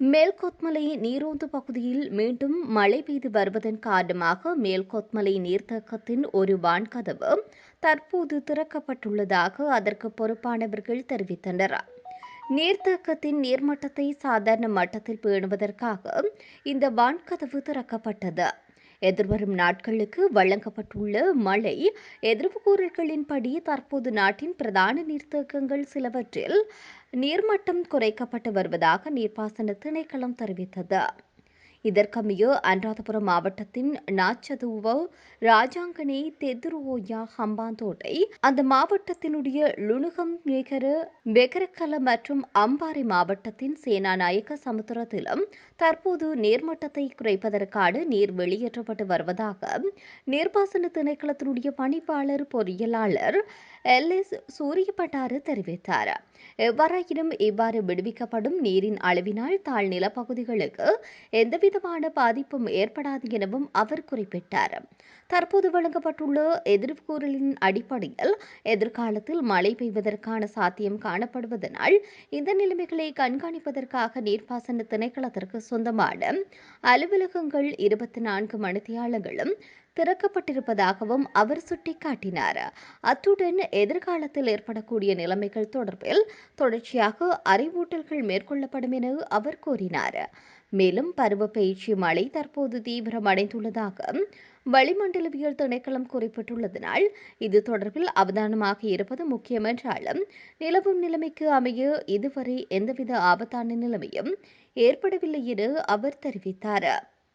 மேல்கொத்மலை நீரோந்து பகுதியில் மீண்டும் மழை பெய்து வருவதன் காரணமாக மேல்கொத்மலை நீர்த்தேக்கத்தின் ஒரு வான்கதவு தற்போது திறக்கப்பட்டுள்ளதாக அதற்கு பொறுப்பானவர்கள் தெரிவித்தனர். நீர்த்தேக்கத்தின் நீர்மட்டத்தை சாதாரண மட்டத்தில் பேணுவதற்காக இந்த வான்கதவு திறக்கப்பட்டது. எதிர்வரும் நாட்களுக்கு வழங்கப்பட்டுள்ள மழை எதிர்வுகூறல்களின்படி தற்போது நாட்டின் பிரதான நீர்த்தேக்கங்கள் சிலவற்றில் நீர்மட்டம் குறைக்கப்பட்டு வருவதாக நீர்ப்பாசன திணைக்களம் தெரிவித்தது. இதற்கமைய அனுராதபுரம் மாவட்டத்தின் நாச்சதுவ ராஜாங்கனே தெதுரோயா ஹம்பாந்தோட்டை அந்த மாவட்டத்தினுடைய லுணுகம் நிகர பெகரக்கல மற்றும் அம்பாறை மாவட்டத்தின் சேனாநாயக்க சமுத்திரத்திலும் தற்போது நீர்மட்டத்தை குறைப்பதற்கான நீர் வெளியேற்றப்பட்டு வருவதாக நீர்ப்பாசன திணைக்களத்தினுடைய பணிப்பாளர் பொறியியலாளர் எல்எஸ் சூரியப்பட்டாறு தெரிவித்தார். எவ்வாறாயினும் இவ்வாறு விடுவிக்கப்படும் நீரின் அளவினால் தாழ் நிலப்பகுதிகளுக்கு எந்தவிதமான பாதிப்பும் ஏற்படாது எனவும் அவர் குறிப்பிட்டார். தற்போது வழங்கப்பட்டுள்ள எதிர்கூறலின் அடிப்படையில் எதிர்காலத்தில் மழை பெய்வதற்கான சாத்தியம் காணப்படுவதனால் இந்த நிலைமைகளை கண்காணிப்பதற்காக நீர்ப்பாசன திணைக்களத்திற்கு சொந்தமான அலுவலகங்கள் இருபத்தி நான்கு மணித்தியாலங்களும் திறக்கப்பட்டிருப்பதாகவும் அவர் சுட்டிக்காட்டினார். அத்துடன் எதிர்காலத்தில் ஏற்படக்கூடிய நிலைமைகள் தொடர்பில் தொடர்ச்சியாக அறிவூட்டல்கள் மேற்கொள்ளப்படும் என அவர் கூறினார். மேலும் பருவ பயிற்சி மழை தற்போது தீவிரமடைந்துள்ளதாக வளிமண்டலவியல் திணைக்களம் குறிப்பிட்டுள்ளதனால் இது தொடர்பில் அவதானமாக இருப்பது முக்கியம் என்றாலும் நிலவும் நிலைமைக்கு அமைய இதுவரை எந்தவித ஆபத்தான நிலைமையும் ஏற்படவில்லை என அவர் தெரிவித்தார்.